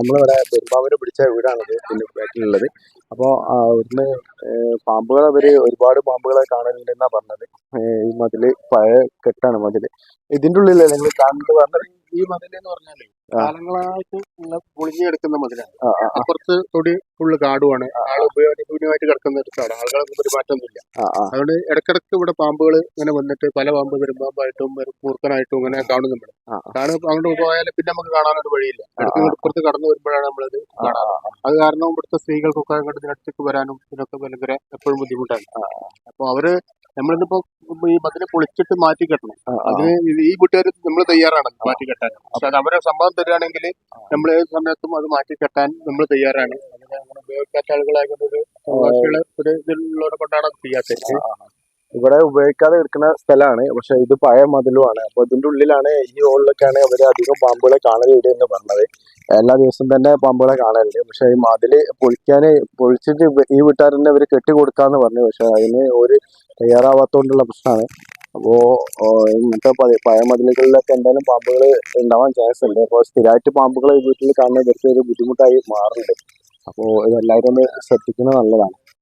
നമ്മളിവിടെ പെരുമ്പാവൂര് പിടിച്ച വീടാണിത് പിന്നെ ബാക്കിലുള്ളത് അപ്പോൾ ഇവിടുന്ന് ഏഹ് പാമ്പുകൾ അവർ ഒരുപാട് പാമ്പുകളെ കാണലുണ്ടെന്നാണ് പറഞ്ഞത്. ഈ മതിൽ പഴയ കെട്ടാണ് മതിൽ ഇതിന്റെ ഉള്ളിലല്ലേ നിങ്ങൾ കാണുന്നത് പറഞ്ഞത് ഈ മതിൽ എന്ന് പറഞ്ഞാൽ. കാലങ്ങളായിട്ട് പൊളിഞ്ഞെടുക്കുന്ന മതിലാണ്. അപ്പുറത്ത് തൊടി ഫുള്ള് കാടുമാണ് ആൾ ഉപയോഗശൂന്യമായിട്ട് കിടക്കുന്ന ഒരു സ്ഥലം ആളുകൾക്ക് പെരുമാറ്റമൊന്നുമില്ല. അതുകൊണ്ട് ഇടക്കിടക്ക് ഇവിടെ പാമ്പുകൾ ഇങ്ങനെ വന്നിട്ട് പല പാമ്പ് പെരുമ്പാമ്പായിട്ടും മൂർഖനായിട്ടും ഇങ്ങനെ കാണും നമ്മൾ. കാണും അങ്ങോട്ട് പോയാൽ പിന്നെ നമുക്ക് കാണാനൊരു വഴിയില്ല. ഇപ്പുറത്ത് കടന്നു വരുമ്പോഴാണ് നമ്മളത് കാണാറ്. അത് കാരണം ഇവിടുത്തെ സ്ത്രീകൾക്കൊക്കെ അങ്ങോട്ട് ഇതിനടുത്തേക്ക് വരാനും ഇതിനൊക്കെ ഭയങ്കര എപ്പോഴും ബുദ്ധിമുട്ടാണ്. അപ്പൊ അവർ നമ്മളിതിപ്പോ ഈ മതിനെ പൊളിച്ചിട്ട് മാറ്റി കെട്ടണം. അതിന് ഈ വീട്ടുകാർ നമ്മൾ തയ്യാറാണ് മാറ്റി കെട്ടാൻ. പക്ഷെ അത് അവരെ സമ്മതം തരികയാണെങ്കിൽ നമ്മൾ ഏത് സമയത്തും അത് മാറ്റി കെട്ടാൻ നമ്മൾ തയ്യാറാണ്. അതിനെ അങ്ങനെ ഉപയോഗിക്കാത്ത ആളുകളായതുകൊണ്ട് ഒരു ഒരു ഇതിലുള്ളവരെ കൊണ്ടാണ് അത് ചെയ്യാത്തത്. ഇവിടെ ഉപയോഗിക്കാതെ എടുക്കുന്ന സ്ഥലമാണ്. പക്ഷെ ഇത് പഴയ മതിലുമാണ്. അപ്പൊ ഇതിന്റെ ഉള്ളിലാണ് ഈ ഹോളിലൊക്കെയാണ് അവർ അധികം പാമ്പുകളെ കാണലുണ്ട് എന്ന് പറഞ്ഞത്. എല്ലാ ദിവസവും തന്നെ പാമ്പുകളെ കാണലുണ്ട്. പക്ഷെ ഈ മതിൽ പൊളിക്കാന് പൊളിച്ചിട്ട് ഈ വീട്ടുകാരനെ അവർ കെട്ടി കൊടുക്കാന്ന് പറഞ്ഞു. പക്ഷെ അതിന് ഒരു തയ്യാറാവാത്തോണ്ടുള്ള പ്രശ്നമാണ് അപ്പോ ഓ, ഇങ്ങനത്തെ പഴയ- മതിലുകളിലൊക്കെ എന്തായാലും പാമ്പുകൾ ഉണ്ടാവാൻ ചാൻസ് ഉണ്ട്. അപ്പോൾ സ്ഥിരമായിട്ട് പാമ്പുകളെ വീട്ടിൽ കാണുന്ന ഇവർക്ക് ഒരു ബുദ്ധിമുട്ടായി മാറുന്നുണ്ട്. അപ്പോൾ ഇതെല്ലാവരും ഒന്ന് ശ്രദ്ധിക്കുന്നത് നല്ലതാണ്.